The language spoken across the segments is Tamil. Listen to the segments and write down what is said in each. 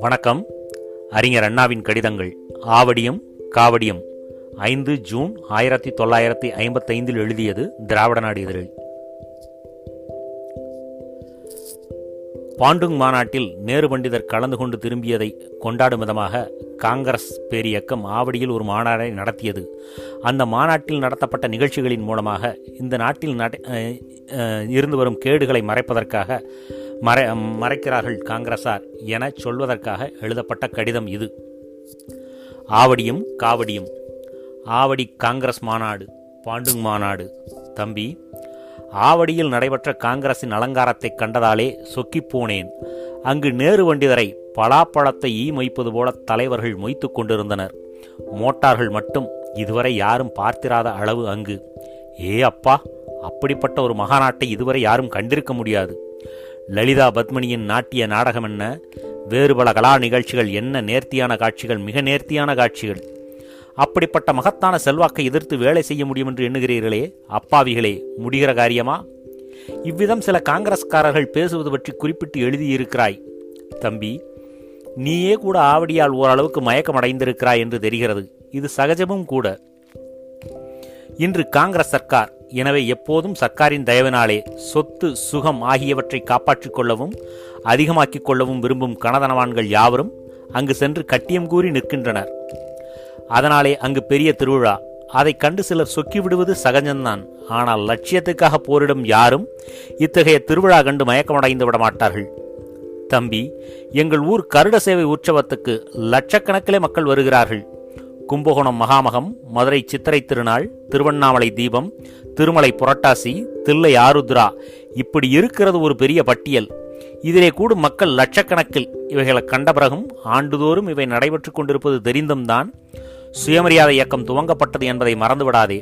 வணக்கம். அறிஞர் அண்ணாவின் கடிதங்கள் ஆவடியம் காவடியம். ஐந்து ஜூன் ஆயிரத்தி தொள்ளாயிரத்தி ஐம்பத்தைந்தில் எழுதியது திராவிட நாடு எதிரில். பாண்டுங் மாநாட்டில் நேரு பண்டிதர் கலந்து கொண்டு திரும்பியதை கொண்டாடும் விதமாக காங்கிரஸ் பேரியக்கம் ஆவடியில் ஒரு மாநாடை நடத்தியது. அந்த மாநாட்டில் நடத்தப்பட்ட நிகழ்ச்சிகளின் மூலமாக இந்த நாட்டில் இருந்து வரும் கேடுகளை மறைப்பதற்காக மறை மறைக்கிறார்கள் காங்கிரசார் என சொல்வதற்காக எழுதப்பட்ட கடிதம் இது. ஆவடியும் காவடியும். ஆவடி காங்கிரஸ் மாநாடு பாண்டுங் மாநாடு. தம்பி ஆவடியில் நடைபெற்ற காங்கிரசின் அலங்காரத்தை கண்டதாலே சொக்கிப் போனேன். அங்கு நேரு வண்டிதரை பலாப்பழத்தை ஈ மொய்ப்பது போல தலைவர்கள் மொய்த்து கொண்டிருந்தனர். மோட்டார்கள் மட்டும் இதுவரை யாரும் பார்த்திராத அளவு அங்கு. ஏ அப்பா! அப்படிப்பட்ட ஒரு மகாநாட்டை இதுவரை யாரும் கண்டிருக்க முடியாது. லலிதா பத்மினியின் நாட்டிய நாடகம் என்ன? வேறு பல கலா நிகழ்ச்சிகள் என்ன? நேர்த்தியான காட்சிகள் மிக நேர்த்தியான காட்சிகள். அப்படிப்பட்ட மகத்தான செல்வாக்கை எதிர்த்து வேலை செய்ய முடியும் என்று எண்ணுகிறீர்களே அப்பாவிகளே முடிகிற காரியமா? இவ்விதம் சில காங்கிரஸ்காரர்கள் பேசுவது பற்றி குறிப்பிட்டு எழுதியிருக்கிறாய். தம்பி நீயே கூட ஆவடியால் ஓரளவுக்கு மயக்கம் அடைந்திருக்கிறாய் என்று தெரிகிறது. இது சகஜமும் கூட. இன்று காங்கிரஸ் சர்க்கார் எனவே எப்போதும் சர்க்காரின் தயவினாலே சொத்து சுகம் ஆகியவற்றை காப்பாற்றிக் கொள்ளவும் அதிகமாக்கிக் கொள்ளவும் விரும்பும் கனதனவான்கள் யாவரும் அங்கு சென்று கட்டியம் கூறி நிற்கின்றனர். அதனாலே அங்கு பெரிய திருவிழா. அதைக் கண்டு சிலர் சொக்கி விடுவது சகஜம்தான். ஆனால் லட்சியத்துக்காக போரிடும் யாரும் இத்தகைய திருவிழா கண்டு மயக்கமடைந்து விட மாட்டார்கள் தம்பி எங்கள் ஊர் கருட சேவை உற்சவத்துக்கு லட்சக்கணக்கிலே மக்கள் வருகிறார்கள். கும்பகோணம் மகாமகம் மதுரை சித்திரை திருநாள் திருவண்ணாமலை தீபம் திருமலை புரட்டாசி தில்லை ஆருத்ரா. இப்படி இருக்கிறது ஒரு பெரிய பட்டியல். இதிலே கூடும் மக்கள் லட்சக்கணக்கில். இவைகளை கண்ட பிறகும் ஆண்டுதோறும் இவை நடைபெற்றுக் கொண்டிருப்பது தெரிந்தும்தான் சுயமரியாதை இயக்கம் துவங்கப்பட்டது என்பதை மறந்துவிடாதே.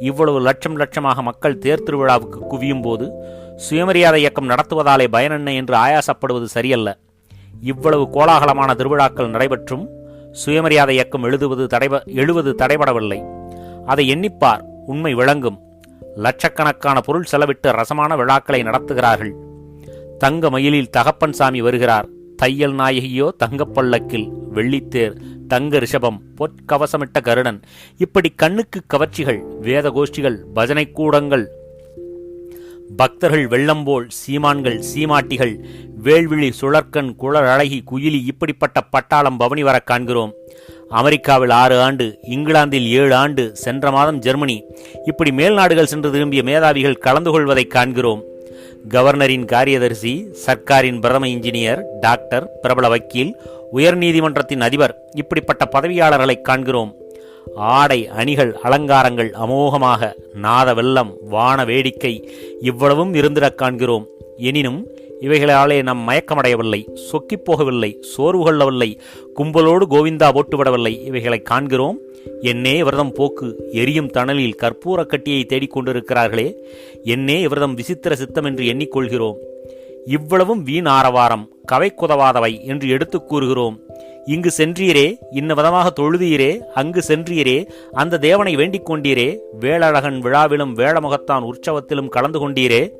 இவ்வளவு லட்சம் லட்சமாக மக்கள் தேர் திருவிழாவுக்கு குவியும் போது சுயமரியாதை இயக்கம் நடத்துவதாலே பயனென்ன என்று ஆயாசப்படுவது சரியல்ல. இவ்வளவு கோலாகலமான திருவிழாக்கள் நடைபெற்றும் சுயமரியாதை இயக்கம் எழுதுவது தடைப எழுவது தடைபடவில்லை. அதை எண்ணிப்பார் உண்மை விளங்கும். லட்சக்கணக்கான பொருள் செலவிட்டு ரசமான விழாக்களை நடத்துகிறார்கள். தங்க மயிலில் தகப்பன் சாமி வருகிறார். தையல் நாயகியோ தங்கப்பல்லக்கில் வெள்ளித்தேர் தங்க ரிஷபம் பொற்கவசமிட்ட கருடன். இப்படி கண்ணுக்கு கவர்ச்சிகள் வேத கோஷ்டிகள் பஜனை கூடங்கள் பக்தர்கள் வெள்ளம்போல் சீமான்கள் சீமாட்டிகள் வேள்விழி சுழற்கண் குழல் அழகி குயிலி இப்படிப்பட்ட பட்டாளம் பவனி வரக் காண்கிறோம். அமெரிக்காவில் ஆறு ஆண்டு இங்கிலாந்தில் ஏழு ஆண்டு சென்ற மாதம் ஜெர்மனி. இப்படி மேல்நாடுகள் சென்று திரும்பிய மேதாவிகள் கலந்து கொள்வதைக் காண்கிறோம். கவர்னரின் காரியதரிசி சர்க்காரின் பிரதம இன்ஜினியர் டாக்டர் பிரபல வக்கீல் உயர்நீதிமன்றத்தின் அதிபர் இப்படிப்பட்ட பதவியாளர்களைக் காண்கிறோம். ஆடை அணிகள் அலங்காரங்கள் அமோகமாக நாத வெள்ளம் வான வேடிக்கை இவ்வளவும் இருந்திடக் காண்கிறோம். எனினும் இவைகளாலே நம் மயக்கமடையவில்லை சொக்கிப் போகவில்லை சோர்வு கொள்ளவில்லை கும்பலோடு கோவிந்தா போட்டுவிடவில்லை இவைகளை காண்கிறோம். என்னே இவர்தம் போக்கு எரியும் தணலில் கற்பூர கட்டியை தேடிக்கொண்டிருக்கிறார்களே என்னே இவர்தம் விசித்திர சித்தம் என்று எண்ணிக்கொள்கிறோம். இவ்வளவும் வீண் ஆரவாரம் கவைக்குதவாதவை என்று எடுத்துக் கூறுகிறோம். இங்கு சென்றீரே இன்ன விதமாக தொழுதீரே அங்கு சென்றீரே அந்த தேவனை வேண்டிக் கொண்டீரே வேளழகன் விழாவிலும் வேளமுகத்தான் உற்சவத்திலும் கலந்து கொண்டீரே.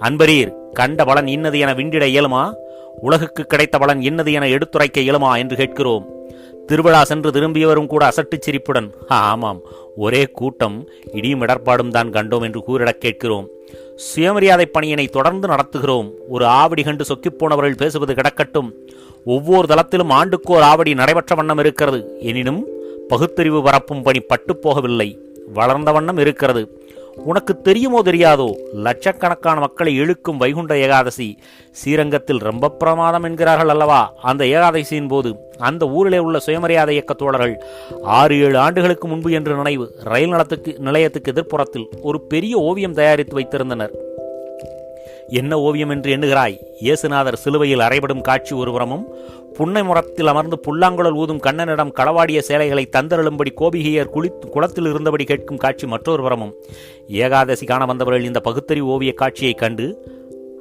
அன்பரீர் கண்ட பலன் இன்னது என விண்டிட இயலுமா? உலகுக்கு கிடைத்த பலன் இன்னது என எடுத்துரைக்க இயலுமா என்று கேட்கிறோம். திருவிழா சென்று திரும்பியவரும் கூட அசட்டுச் சிரிப்புடன் ஆமாம் ஒரே கூட்டம் இடியும் இடர்பாடும் தான் கண்டோம் என்று கூறிடக் கேட்கிறோம். சுயமரியாதை பணியினை தொடர்ந்து நடத்துகிறோம். ஒரு ஆவடி கண்டு சொக்கிப்போனவர்கள் பேசுவது கிடக்கட்டும். ஒவ்வொரு தளத்திலும் ஆண்டுக்கோர் ஆவடி நடைபெற்ற வண்ணம் இருக்கிறது. எனினும் பகுத்தறிவு பரப்பும் பணி பட்டுப் போகவில்லை. வளர்ந்த வண்ணம் இருக்கிறது. உனக்கு தெரியுமோ தெரியாதோ லட்சக்கணக்கான மக்களை இழுக்கும் வைகுண்ட ஏகாதசி. ஸ்ரீரங்கத்தில் ரொம்ப பிரமாதம் என்கிறார்கள் அல்லவா? அந்த ஏகாதசியின் போது அந்த ஊரிலே உள்ள சுயமரியாதை இயக்க தோழர்கள் ஆறு ஏழு ஆண்டுகளுக்கு முன்பு என்று நினைவு ரயில் நிலத்துக்கு நிலையத்துக்கு எதிர்ப்புறத்தில் ஒரு பெரிய ஓவியம் தயாரித்து வைத்திருந்தனர். என்ன ஓவியம் என்று எண்ணுகிறாய்? இயேசுநாதர் சிலுவையில் அறைபடும் காட்சி ஒருபுறமும் புன்னை முறத்தில் அமர்ந்து புல்லாங்குழல் ஊதும் கண்ணனிடம் களவாடிய சேலைகளை தந்தருளும்படி கோபிகையர் குளித்து குளத்தில் இருந்தபடி கேட்கும் காட்சி மற்றொரு புறமும். ஏகாதசி காண வந்தவர்கள் இந்த பகுத்தறிவு ஓவிய காட்சியைக் கண்டு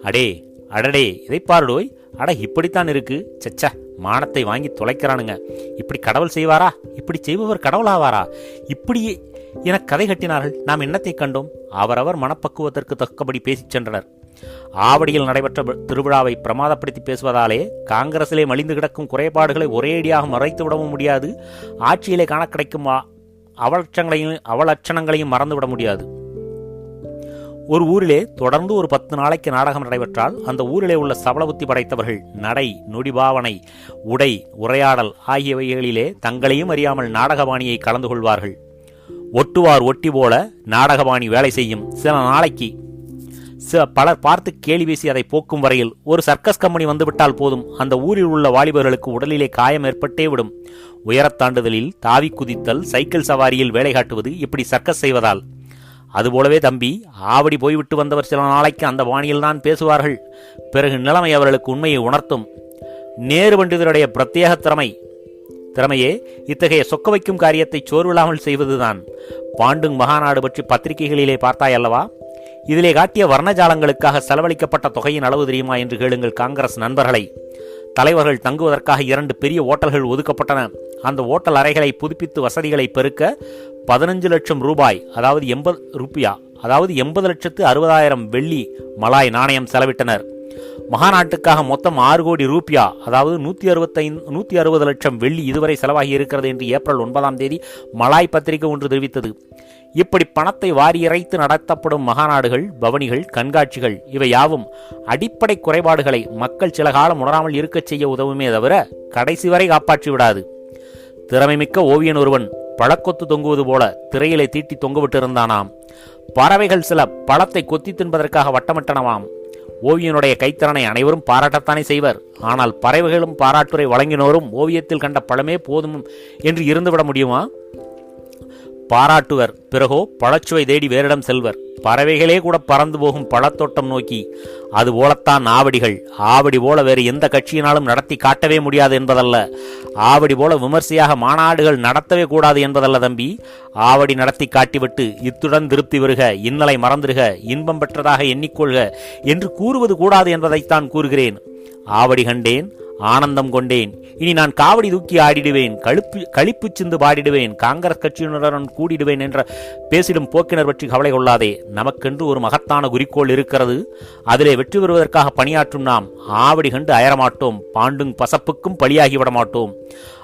அடே அடடே இதை பாருடோய் அட இப்படித்தான் இருக்கு. சச்ச மானத்தை வாங்கி தொலைக்கிறானுங்க. இப்படி கடவுள் செய்வாரா? இப்படி செய்பவர் கடவுளாவாரா? இப்படியே என கதை கட்டினார்கள். நாம் என்னத்தை கண்டோம்? அவரவர் மனப்பக்குவத்திற்கு தக்கபடி பேசிச் சென்றனர். ஆவடியில் நடைபெற்ற திருவிழாவை பிரமாதப்படுத்தி பேசுவதாலே காங்கிரசிலே மலிந்து கிடக்கும் குறைபாடுகளை ஒரேடியாக மறைத்துவிடவும் முடியாது. ஆட்சியிலே காண கிடைக்கும் அவலட்சங்களையும் அவலட்சணங்களையும் மறந்துவிட முடியாது. ஒரு ஊரிலே தொடர்ந்து ஒரு பத்து நாளைக்கு நாடகம் நடைபெற்றால் அந்த ஊரிலே உள்ள சபலபுத்தி படைத்தவர்கள் நடை நொடிபாவனை உடை உரையாடல் ஆகியவைகளிலே தங்களையும் அறியாமல் நாடகபாணியை கலந்து கொள்வார்கள். ஒட்டுவார் ஒட்டி போல நாடகபாணி வேலை செய்யும். சில நாளைக்கு சில பலர் பார்த்து கேலி பேசி அதை போக்கும் வரையில் ஒரு சர்க்கஸ் கம்பெனி வந்துவிட்டால் போதும். அந்த ஊரில் உள்ள வாலிபர்களுக்கு உடலிலே காயம் ஏற்பட்டே விடும். உயரத் தாண்டுதலில் தாவி குதித்தல் சைக்கிள் சவாரியில் வேலை காட்டுவது இப்படி சர்க்கஸ் செய்வதால். அதுபோலவே தம்பி ஆவடி போய்விட்டு வந்தவர் சில நாளைக்கு அந்த பாணியில் தான் பேசுவார்கள். பிறகு நிலைமை அவர்களுக்கு உண்மையை உணர்த்தும். நேரு பண்டிதருடைய பிரத்யேக திறமை. திறமையே இத்தகைய சொக்க வைக்கும் காரியத்தை சோர்வில்லாமல் செய்வதுதான். பாண்டுங் மகாநாடு பற்றி பத்திரிகைகளிலே பார்த்தாய் அல்லவா? இதிலே காட்டிய வர்ணஜாலங்களுக்காக செலவழிக்கப்பட்ட தொகையின் அளவு தெரியுமா என்று கேளுங்கள் காங்கிரஸ் நண்பர்களை. தலைவர்கள் தங்குவதற்காக இரண்டு பெரிய ஓட்டல்கள் ஒதுக்கப்பட்டன. அந்த ஓட்டல் அறைகளை புதுப்பித்து வசதிகளை பெருக்க பதினஞ்சு லட்சம் ரூபாய் அதாவது எண்பது ரூபியா அதாவது எண்பது லட்சத்து அறுபதாயிரம் வெள்ளி மலாய் நாணயம் செலவிட்டனர். மகாநாட்டுக்காக மொத்தம் ஆறு கோடி ரூபியா அதாவது நூற்றி அறுபத்தைந்து நூற்றி அறுபது லட்சம் வெள்ளி இதுவரை செலவாகி இருக்கிறது என்று ஏப்ரல் ஒன்பதாம் தேதி மலாய் பத்திரிகை ஒன்று தெரிவித்தது. இப்படி பணத்தை வாரியறைத்து நடத்தப்படும் மகாநாடுகள் பவனிகள் கண்காட்சிகள் இவை யாவும் அடிப்படை குறைபாடுகளை மக்கள் சில காலம் உணராமல் இருக்கச் செய்ய உதவுமே தவிர கடைசி வரை காப்பாற்றி விடாது. திறமைமிக்க ஓவியன் ஒருவன் பழக்கொத்து தொங்குவது போல திரையிலே தீட்டி தொங்கவிட்டிருந்தானாம். பறவைகள் சில பழத்தை கொத்தி தின்பதற்காக வட்டமிட்டனவாம். ஓவியனுடைய கைத்திறனை அனைவரும் பாராட்டத்தானே செய்வர். ஆனால் பறவைகளும் பாராட்டுரை வழங்கினோரும் ஓவியத்தில் கண்ட பழமே போதும் என்று இருந்துவிட முடியுமா? பாராட்டுவர். பிறகோ பழச்சுவை தேடி வேறிடம் செல்வர். பறவைகளே கூட பறந்து போகும் பழத்தோட்டம் நோக்கி. அது போலத்தான் ஆவடிகள். ஆவடி போல வேறு எந்த கட்சியினாலும் நடத்தி காட்டவே முடியாது என்பதல்ல. ஆவடி போல விமர்சையாக மாநாடுகள் நடத்தவே கூடாது என்பதல்ல தம்பி. ஆவடி நடத்தி காட்டிவிட்டு இத்துடன் திருப்தி வருக இன்னலை மறந்துருக இன்பம் பெற்றதாக எண்ணிக்கொள்க என்று கூறுவது கூடாது என்பதைத்தான் கூறுகிறேன். ஆவடி கண்டேன் ஆனந்தம் கொண்டேன். இனி நான் காவடி தூக்கி ஆடிடுவேன். கழுப்பு கழிப்பு சிந்து பாடிடுவேன். காங்கிரஸ் கட்சியினருடன் கூடிடுவேன் என்ற பேசிடும் போக்கினர் பற்றி கவலை கொள்ளாதே. நமக்கென்று ஒரு மகத்தான குறிக்கோள் இருக்கிறது. அதிலே வெற்றி பெறுவதற்காக பணியாற்றும் நாம். ஆவடி கண்டு அயரமாட்டோம். பாண்டும் பசப்புக்கும் பலியாகி விட மாட்டோம்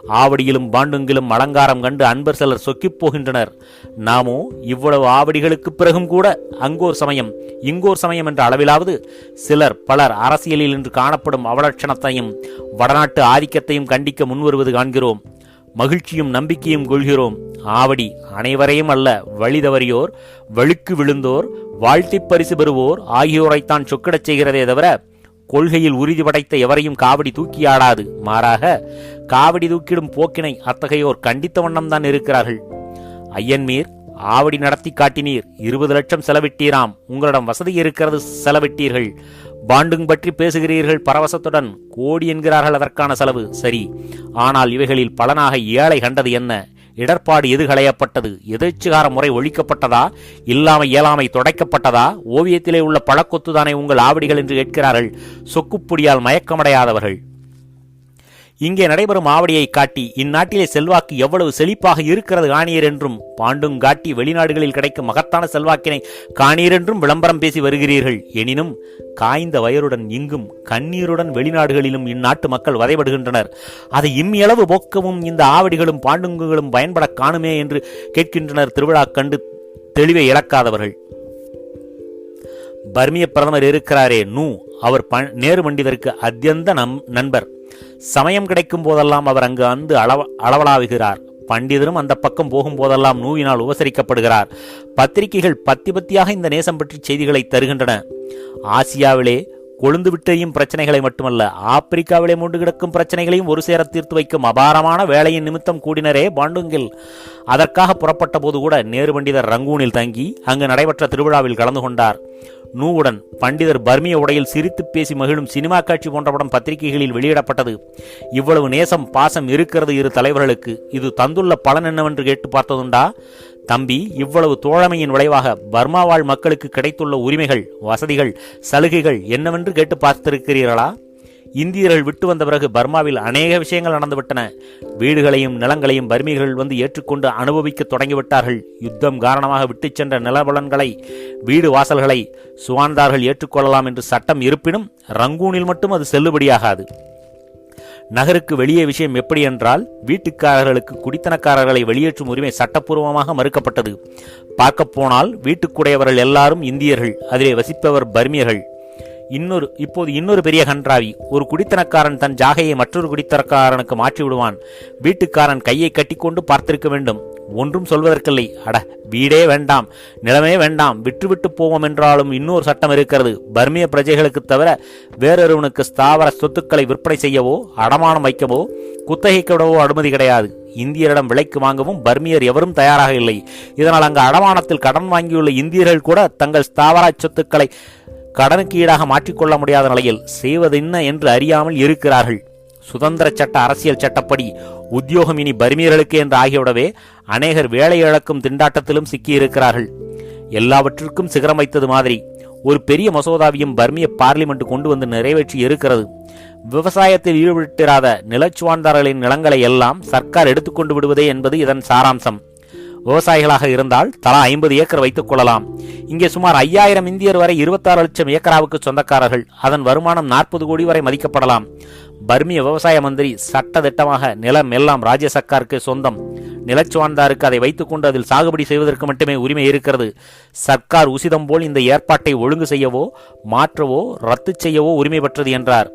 ஆவடியிலும் பாண்டுங்கிலும் அலங்காரம் கண்டு அன்பர் சிலர் சொக்கிப் போகின்றனர். நாமோ இவ்வளவு ஆவடிகளுக்கு பிறகும் கூட அங்கோர் சமயம் இங்கோர் சமயம் என்ற அளவிலாவது சிலர் பலர் அரசியலில் இன்று காணப்படும் அவலட்சணத்தையும் வடநாட்டு ஆதிக்கத்தையும் கண்டிக்க முன்வருவது காண்கிறோம். மகிழ்ச்சியும் நம்பிக்கையும் கொள்கிறோம். ஆவடி அனைவரையும் அல்ல வழி தவறியோர் வழுக்கு விழுந்தோர் வாழ்த்தி பரிசு பெறுவோர் ஆகியோரைத்தான் சொக்கிடச் செய்கிறதே தவிர கொள்கையில் உறுதி படைத்த எவரையும் காவடி தூக்கியாடாது மாறாக காவடி தூக்கிடும் போக்கினை அத்தகையோர் கண்டித்த வண்ணம்தான் இருக்கிறார்கள். ஐயன்மீர் ஆவடி நடத்தி காட்டினீர் இருபது லட்சம் செலவிட்டீராம். உங்களிடம் வசதி இருக்கிறது செலவிட்டீர்கள். பாண்டுங் பற்றி பேசுகிறீர்கள் பரவசத்துடன் கோடி என்கிறார்கள் அதற்கான செலவு. சரி ஆனால் இவைகளில் பலனாக ஏழை கண்டது என்ன? இடர்பாடு எது களையப்பட்டது எதேச்சுகார முறை ஒழிக்கப்பட்டதா? இல்லாமை இயலாமை தொடைக்கப்பட்டதா? ஓவியத்திலே உள்ள பழக்கொத்துதானே உங்கள் ஆவடிகள் என்று கேட்கிறார்கள். சொக்குப்பொடியால் மயக்கமடையாதவர்கள். இங்கே நடைபெறும் ஆவடியை காட்டி இந்நாட்டிலே செல்வாக்கு எவ்வளவு செழிப்பாக இருக்கிறது காணீர் என்றும் பாண்டும் காட்டி வெளிநாடுகளில் கிடைக்கும் மகத்தான செல்வாக்கினை காணீர் என்றும் விளம்பரம் பேசி வருகிறீர்கள். எனினும் காய்ந்த வயருடன் இங்கும் கண்ணீருடன் வெளிநாடுகளிலும் இந்நாட்டு மக்கள் வதைபடுகின்றனர். அதை இம்மியளவு போக்கவும் இந்த ஆவடிகளும் பாண்டுங்குகளும் பயன்பட காணுமே என்று கேட்கின்றனர் திருவிழா கண்டு தெளிவை இழக்காதவர்கள். பர்மிய பிரதமர் இருக்கிறாரே நூ அவர் ப- நேரு பண்டிதருக்கு அத்தியந்த நம் நண்பர். சமயம் கிடைக்கும் போதெல்லாம் அவர் அங்கு அந்து அளவ அளவலாவுகிறார் பண்டிதரும் அந்த பக்கம் போகும் போதெல்லாம் நூவினால் உபசரிக்கப்படுகிறார். பத்திரிகைகள் பத்தி பத்தியாக இந்த நேசம் பற்றி செய்திகளை தருகின்றன. ஆசியாவிலே கொழுந்து விட்டையும் பிரச்சனைகளை மட்டுமல்ல ஆப்பிரிக்காவிலே மூண்டு கிடக்கும் பிரச்சனைகளையும் ஒரு சேர தீர்த்து வைக்கும் அபாரமான வேலையின் நிமித்தம் கூடினரே பாண்டுங்கில். அதற்காக புறப்பட்ட போது கூட நேரு பண்டிதர் ரங்கூனில் தங்கி அங்கு நடைபெற்ற திருவிழாவில் கலந்து கொண்டார். நூவுடன் பண்டிதர் பர்மிய உடையில் சிரித்து பேசி மகிழும் சினிமா காட்சி போன்ற படம் பத்திரிகைகளில் வெளியிடப்பட்டது. இவ்வளவு நேசம் பாசம் இருக்கிறது இரு தலைவர்களுக்கு. இது தந்துள்ள பலன் என்னவென்று கேட்டு பார்த்ததுண்டா? தம்பி இவ்வளவு தோழமையின் விளைவாக பர்மாவாழ் மக்களுக்கு கிடைத்துள்ள உரிமைகள் வசதிகள் சலுகைகள் என்னவென்று கேட்டு பார்த்திருக்கிறீர்களா? இந்தியர்கள் விட்டு வந்த பிறகு பர்மாவில் அநேக விஷயங்கள் நடந்துவிட்டன. வீடுகளையும் நிலங்களையும் பர்மீகர்கள் வந்து ஏற்றுக்கொண்டு அனுபவிக்க தொடங்கிவிட்டார்கள். யுத்தம் காரணமாக விட்டுச் சென்ற நிலபலன்களை வீடு வாசல்களை சுவான்தார்கள் ஏற்றுக்கொள்ளலாம் என்று சட்டம் இருப்பினும் ரங்கூனில் மட்டும் அது செல்லுபடியாகாது. நகருக்கு வெளியே விஷயம் எப்படி என்றால் வீட்டுக்காரர்களுக்கு குடித்தனக்காரர்களை வெளியேற்றும் உரிமை சட்டப்பூர்வமாக மறுக்கப்பட்டது. பார்க்கப்போனால் வீட்டுக்குடையவர்கள் எல்லாரும் இந்தியர்கள். அதிலே வசிப்பவர் பர்மியர்கள் இன்னொரு இப்போது இன்னொரு பெரிய கன்றாவி. ஒரு குடித்தனக்காரன் தன் ஜாகையை மற்றொரு குடித்தனக்காரனுக்கு மாற்றி விடுவான் வீட்டுக்காரன் கையை கட்டிக்கொண்டு பார்த்திருக்க வேண்டும். ஒன்றும் சொல்வதற்கில்லை. அட வீடே வேண்டாம். நிலமே வேண்டாம். விட்டுவிட்டு போவோம் என்றாலும் இன்னொரு சட்டம் இருக்கிறது. பர்மிய பிரஜைகளுக்கு தவிர வேறொருவனுக்கு ஸ்தாவர சொத்துக்களை விற்பனை செய்யவோ அடமானம் வைக்கவோ குத்தகைக்கு விடவோ அனுமதி கிடையாது. இந்தியரிடம் விலைக்கு வாங்கவும் பர்மியர் எவரும் தயாராக இல்லை. இதனால் அங்கு அடமானத்தில் கடன் வாங்கியுள்ள இந்தியர்கள் கூட தங்கள் ஸ்தாவர சொத்துக்களை கடனுக்கு ஈடாக மாற்றிக்கொள்ள முடியாத நிலையில் செய்வதென்ன என்று அறியாமல் இருக்கிறார்கள். சுதந்திர சட்ட அரசியல் சட்டப்படி உத்தியோகம் இனி பர்மியர்களுக்கு என்று ஆகிவிடவே அநேகர் வேலை இழக்கும் திண்டாட்டத்திலும் சிக்கியிருக்கிறார்கள். எல்லாவற்றிற்கும் சிகரம் வைத்தது மாதிரி ஒரு பெரிய மசோதாவையும் பர்மிய பார்லிமெண்ட் கொண்டு வந்து நிறைவேற்றி இருக்கிறது. விவசாயத்தில் ஈடுபட்டிராத நிலச்சுவான்தாரர்களின் நிலங்களை எல்லாம் சர்க்கார் எடுத்துக்கொண்டு விடுவதே என்பது இதன் சாராம்சம். விவசாயிகளாக இருந்தால் தலா ஐம்பது ஏக்கர் வைத்துக் கொள்ளலாம். இங்கே சுமார் ஐயாயிரம் இந்தியர் வரை இருபத்தாறு லட்சம் ஏக்கராவுக்கு சொந்தக்காரர்கள். அதன் வருமானம் நாற்பது கோடி வரை மதிக்கப்படலாம். பர்மிய விவசாய மந்திரி சட்ட திட்டமாக நிலம் எல்லாம் ராஜ்ய சர்க்காருக்கு சொந்தம். நிலச்சுவான்தாருக்கு அதை வைத்துக்கொண்டு அதில் சாகுபடி செய்வதற்கு மட்டுமே உரிமை இருக்கிறது. சர்க்கார் உசிதம் போல் இந்த ஏற்பாட்டை ஒழுங்கு செய்யவோ மாற்றவோ ரத்து செய்யவோ உரிமை பெற்றது என்றார்.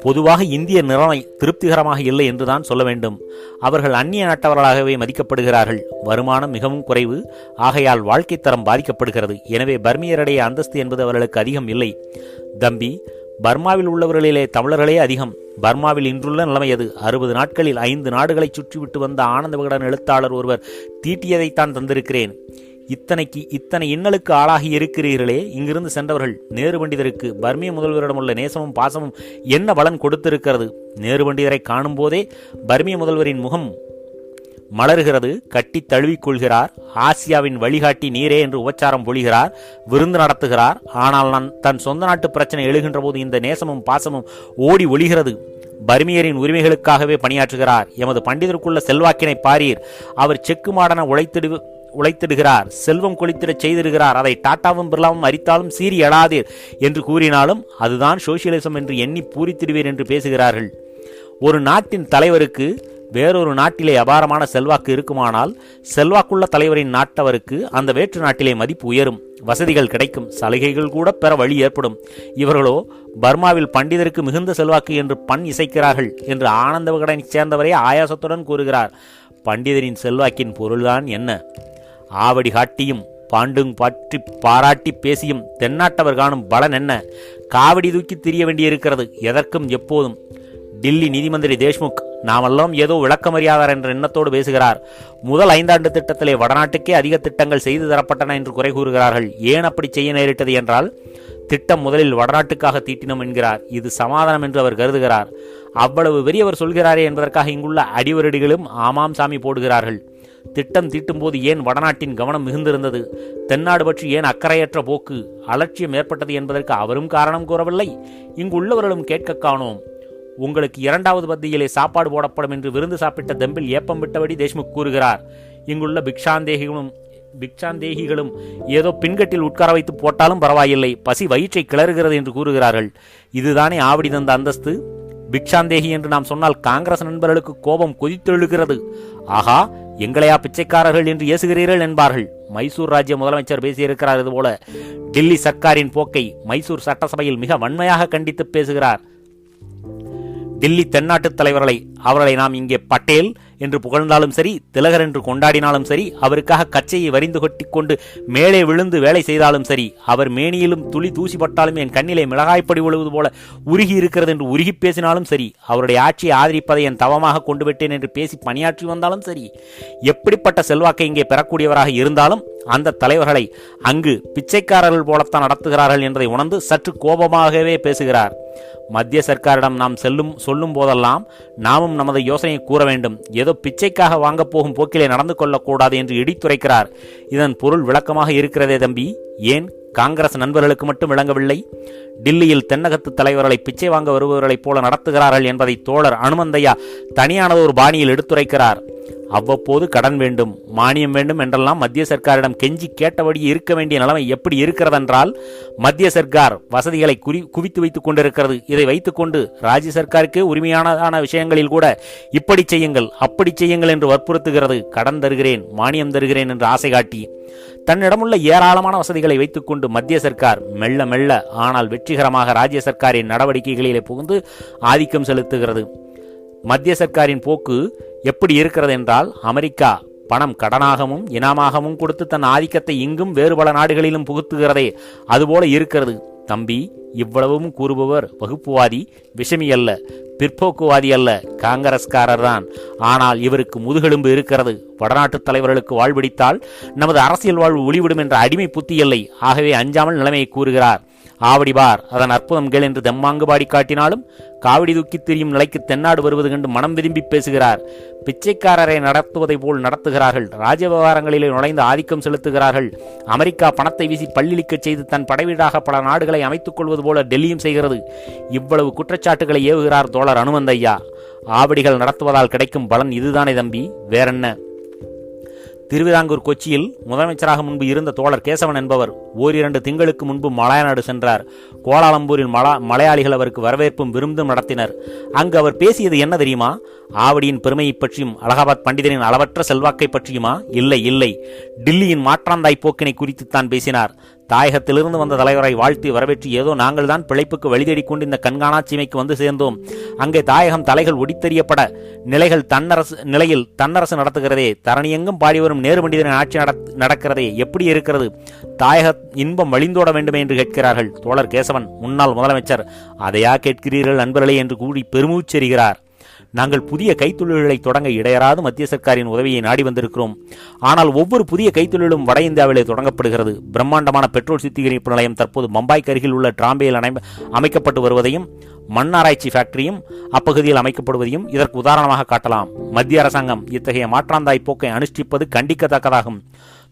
பொதுவாக இந்திய நிலைமை திருப்திகரமாக இல்லை என்றுதான் சொல்ல வேண்டும். அவர்கள் அந்நிய நாட்டவர்களாகவே மதிக்கப்படுகிறார்கள். வருமானம் மிகவும் குறைவு. ஆகையால் வாழ்க்கை தரம் பாதிக்கப்படுகிறது. எனவே பர்மியருடைய அந்தஸ்து என்பது அவர்களுக்கு அதிகம் இல்லை. தம்பி பர்மாவில் உள்ளவர்களிலே தமிழர்களே அதிகம். பர்மாவில் இன்றுள்ள நிலைமை அது. அறுபது நாட்களில் ஐந்து நாடுகளை சுற்றிவிட்டு வந்த ஆனந்த விகடன் எழுத்தாளர் ஒருவர் தீட்டியதைத்தான் தந்திருக்கிறேன். இத்தனைக்கு இத்தனை இன்னலுக்கு ஆளாகி இருக்கிறீர்களே. இங்கிருந்து சென்றவர்கள் நேரு பண்டிதருக்கு பர்மிய முதல்வரிடமுள்ள நேசமும் பாசமும் என்ன பலன் கொடுத்திருக்கிறது? நேரு பண்டிதரை காணும் போதே பர்மிய முதல்வரின் முகம் மலர்கிறது. கட்டி தழுவிக்கொள்கிறார். ஆசியாவின் வழிகாட்டி நீரே என்று உபச்சாரம் பொழிகிறார். விருந்து நடத்துகிறார். ஆனால் நான் தன் சொந்த நாட்டு பிரச்சனை எழுகின்ற போது இந்த நேசமும் பாசமும் ஓடி ஒளிகிறது. பர்மியரின் உரிமைகளுக்காகவே பணியாற்றுகிறார். எமது பண்டிதருக்குள்ள செல்வாக்கினை பாரீர். அவர் செக்கு மாடன உழைத்திடு உழைத்திடுகிறார் செல்வம் கொளித்திடச் செய்திருக்கிறார் அதை டாட்டாவும் பிர்லாவும் அரித்தாலும் சீறி எழாதீர் என்று கூறினாலும் அதுதான் சோசியலிசம் என்று எண்ணி பூரித்திடுவீர் என்று பேசுகிறார்கள். ஒரு நாட்டின் தலைவருக்கு வேறொரு நாட்டிலே அபாரமான செல்வாக்கு இருக்குமானால் செல்வாக்குள்ள தலைவரின் நாட்டவருக்கு அந்த வேற்று நாட்டிலே மதிப்பு உயரும் வசதிகள் கிடைக்கும் சலுகைகள் கூட பெற வழி ஏற்படும். இவர்களோ பர்மாவில் பண்டிதருக்கு மிகுந்த செல்வாக்கு என்று பண் இசைக்கிறார்கள் என்று ஆனந்த விகடனை சேர்ந்தவரே ஆயாசத்துடன் கூறுகிறார். பண்டிதரின் செல்வாக்கின் பொருள்தான் என்ன? ஆவடி காட்டியும் பாண்டுங் பற்றி பாராட்டி பேசியும் தென்னாட்டவர் காணும் பலன் என்ன? காவடி தூக்கி திரிய வேண்டியிருக்கிறது எதற்கும் எப்போதும். டில்லி நீதிமந்திரி தேஷ்முக் நாமெல்லாம் ஏதோ விளக்கமறியாதார் என்ற எண்ணத்தோடு பேசுகிறார். முதல் ஐந்தாண்டு திட்டத்திலே வடநாட்டுக்கே அதிக திட்டங்கள் செய்து தரப்பட்டன என்று குறை கூறுகிறார்கள். ஏன் அப்படி செய்ய நேரிட்டது என்றால் திட்டம் முதலில் வடநாட்டுக்காக தீட்டினோம் என்கிறார். இது சமாதானம் என்று அவர் கருதுகிறார். அவ்வளவு பெரியவர் சொல்கிறாரே என்பதற்காக இங்குள்ள அடிவரடிகளும் ஆமாம் சாமி போடுகிறார்கள். திட்டம் தீட்டும்போது ஏன் வடநாட்டின் கவனம் மிகுந்திருந்தது? தென்னாடு பற்றி ஏன் அக்கறையற்ற போக்கு அலட்சியம் ஏற்பட்டது என்பதற்கு அவரும் காரணம் கூறவில்லை. இங்கு உள்ளவர்களும் கேட்க காணோம். உங்களுக்கு இரண்டாவது பத்தியிலே சாப்பாடு போடப்படும் என்று விருந்து சாப்பிட்ட தெம்பில் ஏப்பம் விட்டபடி தேஷ்முக் கூறுகிறார். இங்குள்ள பிக்ஷாந்தேகிகளும் பிக்ஷாந்தேகிகளும் ஏதோ பின்கட்டில் உட்கார வைத்து போட்டாலும் பரவாயில்லை. பசி வயிற்றை கிளறுகிறது என்று கூறுகிறார்கள். இதுதானே ஆவடி தந்த அந்தஸ்து? பிக்ஷாந்தேகி என்று நாம் சொன்னால் காங்கிரஸ் நண்பர்களுக்கு கோபம் கொதித்தெழுகிறது. ஆகா எங்களையா பிச்சைக்காரர்கள் என்று ஏசுகிறீர்கள் என்பார்கள். மைசூர் ராஜ்ய முதலமைச்சர் பேசியிருக்கிறார் இதுபோல டில்லி சர்க்காரின் போக்கை மைசூர் சட்டசபையில் மிக வன்மையாக கண்டித்து பேசுகிறார். டில்லி தென்னாட்டு தலைவர்களை அவர்களை நாம் இங்கே பட்டேல் என்று புகழ்ந்தாலும் சரி திலகர் என்று கொண்டாடினாலும் சரி அவருக்காக கச்சையை வரிந்து கொட்டி கொண்டு மேலே விழுந்து வேலை செய்தாலும் சரி அவர் மேனியிலும் துளி தூசிப்பட்டாலும் என் கண்ணிலே மிளகாய்ப்படி விழுவது போல உருகி இருக்கிறது என்று உருகி பேசினாலும் சரி அவருடைய ஆட்சியை ஆதரிப்பதை என் தவமாக கொண்டு விட்டேன் என்று பேசி பணியாற்றி வந்தாலும் சரி எப்படிப்பட்ட செல்வாக்கை இங்கே பெறக்கூடியவராக இருந்தாலும் அந்த தலைவர்களை அங்கு பிச்சைக்காரர்கள் போலத்தான் நடத்துகிறார்கள் என்பதை உணர்ந்து சற்று கோபமாகவே பேசுகிறார். மத்திய சர்க்காரிடம் நாம் செல்லும் சொல்லும் போதெல்லாம் நாமும் நமது யோசனையை கூற வேண்டும். ஏதோ பிச்சைக்காக வாங்கப் போகும் போக்கிலே நடந்து கொள்ளக்கூடாது என்று இடித்துரைக்கிறார். இதன் பொருள் விளக்கமாக இருக்கிறதே தம்பி. ஏன் காங்கிரஸ் நண்பர்களுக்கு மட்டும் விளங்கவில்லை. டில்லியில் தென்னகத்து தலைவர்களை பிச்சை வாங்க வருபவர்களைப் போல நடத்துகிறார்கள் என்பதை தோழர் அனுமந்தையா தனியானது ஒரு பாணியில் எடுத்துரைக்கிறார். அவ்வப்போது கடன் வேண்டும் மானியம் வேண்டும் என்றெல்லாம் மத்திய சர்க்காரிடம் கெஞ்சி கேட்டபடி இருக்க வேண்டிய நிலைமை எப்படி இருக்கிறதென்றால் மத்திய சர்க்கார் வசதிகளை குறி குவித்து வைத்துக் கொண்டிருக்கிறது. இதை வைத்துக்கொண்டு ராஜ்ய சர்க்காருக்கே உரிமையானதான விஷயங்களில் கூட இப்படி செய்யுங்கள் அப்படி செய்யுங்கள் என்று வற்புறுத்துகிறது. கடன் தருகிறேன் மானியம் தருகிறேன் என்று ஆசை காட்டி தன்னிடமுள்ள ஏராளமான வசதிகளை வைத்துக்கொண்டு மத்திய சர்க்கார் மெல்ல மெல்ல ஆனால் வெற்றிகரமாக ராஜ்ய சர்க்காரின் நடவடிக்கைகளிலே புகுந்து ஆதிக்கம் செலுத்துகிறது. மத்திய சர்க்காரின் போக்கு எப்படி இருக்கிறது என்றால் அமெரிக்கா பணம் கடனாகவும் இனாமாகவும் கொடுத்து தன் ஆதிக்கத்தை இங்கும் வேறு பல நாடுகளிலும் புகுத்துகிறதே அதுபோல இருக்கிறது. தம்பி இவ்வளவும் கூறுபவர் வகுப்புவாதி விஷமி அல்ல பிற்போக்குவாதி அல்ல காங்கிரஸ்காரர் தான் ஆனால் இவருக்கு முதுகெலும்பு இருக்கிறது. வடநாட்டு தலைவர்களுக்கு வாழ்விடித்தால் நமது அரசியல் வாழ்வு ஒளிவிடும் என்ற அடிமை புத்தி இல்லை. ஆகவே அஞ்சாமல் நிலைமையை கூறுகிறார். ஆவடிபார் அதன் அற்புதம் கேள் என்று தெம்மாங்கு பாடி காட்டினாலும் காவடி தூக்கி திரியும் நிலைக்கு தென்னாடு வருவது கண்டு மனம் விரும்பி பேசுகிறார். பிச்சைக்காரரை நடத்துவதை போல் நடத்துகிறார்கள். ராஜ விவகாரங்களிலே நுழைந்து ஆதிக்கம் செலுத்துகிறார்கள். அமெரிக்கா பணத்தை வீசி பள்ளிலிக்கச் செய்து தன் படைவீடாக பல நாடுகளை அமைத்துக் கொள்வது போல டெல்லியும் செய்கிறது. இவ்வளவு குற்றச்சாட்டுகளை ஏவுகிறார் தோழர் அனுமந்தையா. ஆவடிகள் நடத்துவதால் கிடைக்கும் பலன் இதுதானே தம்பி. வேறென்ன? திருவிதாங்கூர் கொச்சியில் முதலமைச்சராக முன்பு இருந்த தோழர் கேசவன் என்பவர் ஓரிரண்டு திங்களுக்கு முன்பு மலையநாடு சென்றார். கோலாலம்பூரில் மலா மலையாளிகள் அவருக்கு வரவேற்பும் விருந்தும் நடத்தினர். அங்கு அவர் பேசியது என்ன தெரியுமா? ஆவடியின் பெருமையை பற்றியும் அலகாபாத் பண்டிதரின் அளவற்ற செல்வாக்கை பற்றியுமா? இல்லை இல்லை. டில்லியின் மாற்றாந்தாய் போக்கினை குறித்து தான் பேசினார். தாயகத்திலிருந்து வந்த தலைவரை வாழ்த்தி வரவேற்று ஏதோ நாங்கள் தான் பிழைப்புக்கு வழிதேடிக் கொண்டு இந்த கண்காணா சீமைக்கு வந்து சேர்ந்தோம். அங்கே தாயகம் தலைகள் ஒடித்தெறியப்பட நிலைகள் தன்னரசு நிலையில் தன்னரசு நடத்துகிறதே. தரணியெங்கும் பாடி வரும் நேரு பண்டிதரின் ஆட்சி நடக்கிறதே. எப்படி இருக்கிறது? தாயக இன்பம் வழிந்தோட வேண்டுமே என்று கேட்கிறார்கள். தோழர் கேசவன் முன்னாள் முதலமைச்சர் அதையா கேட்கிறீர்கள் நண்பர்களே என்று கூறி பெருமூச்செறிகிறார். நாங்கள் புதிய கைத்தொழில்களை தொடங்க இடையராது மத்திய சர்க்காரின் உதவியை நாடி வந்திருக்கிறோம். ஆனால் ஒவ்வொரு புதிய கைத்தொழிலும் வட இந்தியாவிலே தொடங்கப்படுகிறது. பிரம்மாண்டமான பெட்ரோல் சுத்திகரிப்பு நிலையம் தற்போது பம்பாய்க்கு அருகில் உள்ள டிராம்பேயில் அமைக்கப்பட்டு வருவதையும் மண் ஆராய்ச்சி ஃபேக்டரியும் அப்பகுதியில் அமைக்கப்படுவதையும் இதற்கு உதாரணமாக காட்டலாம். மத்திய அரசாங்கம் இத்தகைய மாற்றாந்தாய் போக்கை அனுஷ்டிப்பது கண்டிக்கத்தக்கதாகும்.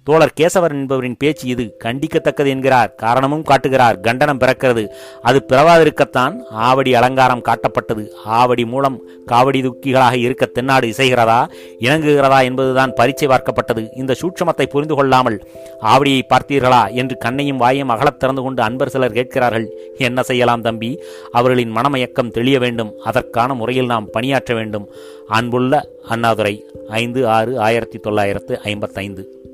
தோழர் கேசவர் என்பவரின் பேச்சு இது. கண்டிக்கத்தக்கது என்கிறார். காரணமும் காட்டுகிறார். கண்டனம் பிறக்கிறது. அது பிறவாதிருக்கத்தான் ஆவடி அலங்காரம் காட்டப்பட்டது. ஆவடி மூலம் காவடி துக்கிகளாக இருக்க தென்னாடு இசைகிறதா இணங்குகிறதா என்பதுதான் பரீட்சை பார்க்கப்பட்டது. இந்த சூட்சமத்தை புரிந்து கொள்ளாமல் ஆவடியை பார்த்தீர்களா என்று கண்ணையும் வாயும் அகலத் திறந்து கொண்டு அன்பர் சிலர் கேட்கிறார்கள். என்ன செய்யலாம் தம்பி? அவர்களின் மனமயக்கம் தெளிய வேண்டும். அதற்கான முறையில் நாம் பணியாற்ற வேண்டும். அன்புள்ள அண்ணாதுரை ஐந்து ஆறு ஆயிரத்தி தொள்ளாயிரத்து ஐம்பத்தைந்து.